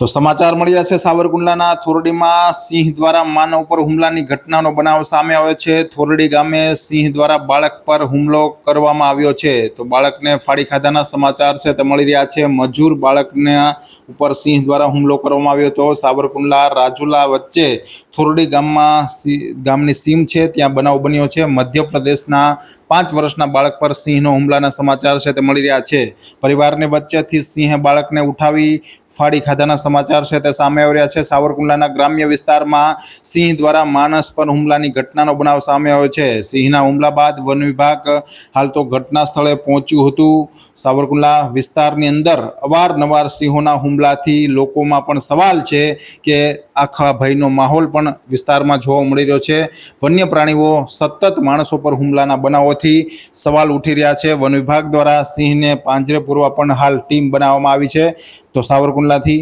તો સમાચાર મળ્યા છે સાવરકુંડલાના થોરડીમાં સિંહ દ્વારા માનવ પર હુમલાની ઘટનાનો બનાવ સામે આવ્યો છે. થોરડી ગામે સિંહ દ્વારા બાળક પર હુમલો કરવામાં આવ્યો છે. તો બાળકને ફાડી ખાધાના સમાચાર છે તે મળી રહ્યા છે. મજૂર બાળકને ઉપર સિંહ દ્વારા હુમલો કરવામાં આવ્યો હતો. સાવરકુંડલા રાજુલા વચ્ચે થોરડી ગામમાં ગામની સીમ છે. ત્યાં બનાવ બન્યો છે. મધ્યપ્રદેશના પાંચ વર્ષના બાળક પર સિંહનો હુમલાના સમાચાર છે તે મળી રહ્યા છે. પરિવારની વચ્ચેથી સિંહે બાળકને ઉઠાવી ફાડી ખાધાના સમાચાર છે તે સામે આવી રહ્યા છે. સાવરકુંડલાના ગ્રામ્ય વિસ્તારમાં સિંહ દ્વારા માણસ પર હુમલાની ઘટનાનો બનાવ સામે આવ્યો છે. સિંહના હુમલા બાદ વન વિભાગ હાલ તો ઘટના સ્થળે પહોંચ્યું હતું. સાવરકુંડલા વિસ્તારની અંદર અવારનવાર સિંહોના હુમલાથી લોકોમાં પણ સવાલ છે કે આખા ભયનો માહોલ પણ વિસ્તારમાં જોવા મળી રહ્યો છે. વન્ય પ્રાણીઓ સતત માણસો પર હુમલાના બનાવોથી સવાલ ઉઠી રહ્યા છે. વન વિભાગ દ્વારા સિંહને પાંજરે પૂરવા પણ હાલ ટીમ બનાવવામાં આવી છે. તો સાવરકુંડલાથી